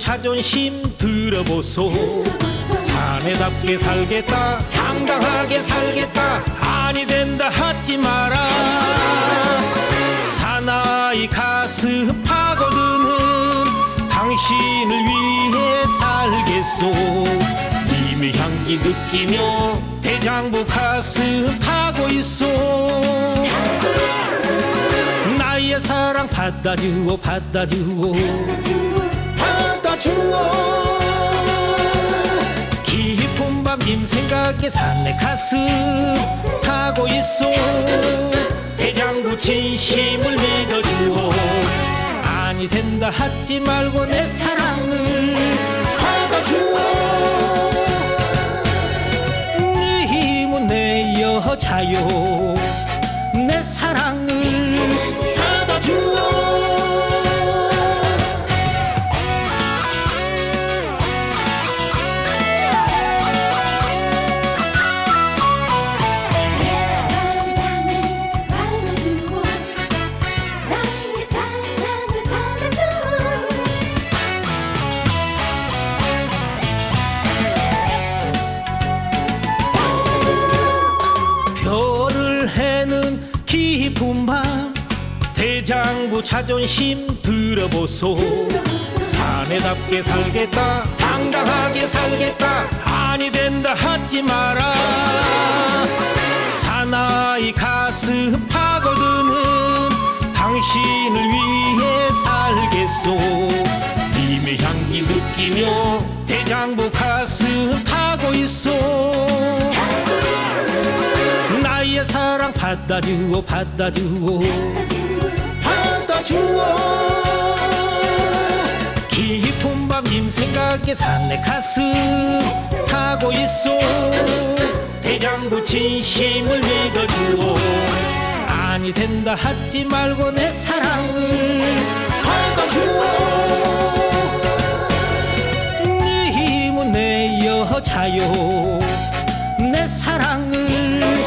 자존심 들어보소. 사내답게 살겠다 당당하게 살겠다. 아니 된다 하지 마라. 사나이 가슴 파고드는 당신을 위해 살겠소. 님의 향기 느끼며 대장부 가슴 타고 있소. 나의 사랑 받아주오 받아주오 생각에 산내 가슴 타고 있어 대장부 진심을 믿어주오. 아니 된다 하지 말 깊은 밤 대장부 자존심 들어보소. 사내답게 살겠다 당당하게 살겠다 아니 된다 하지 마라. 사나이 가슴 파고드는 당신을 위해 살겠소. 님의 향기 느끼며 대장부 가슴 타고 있소 나의 사랑 받아주오 받아주오. 받아주오. 깊은 밤님 생각에 산내 가슴 타고 있어 대장부 진심을 믿어주오. 아니 된다 하지 말고 내 사랑을 받아주오. 님은 내 여자요. 내 사랑을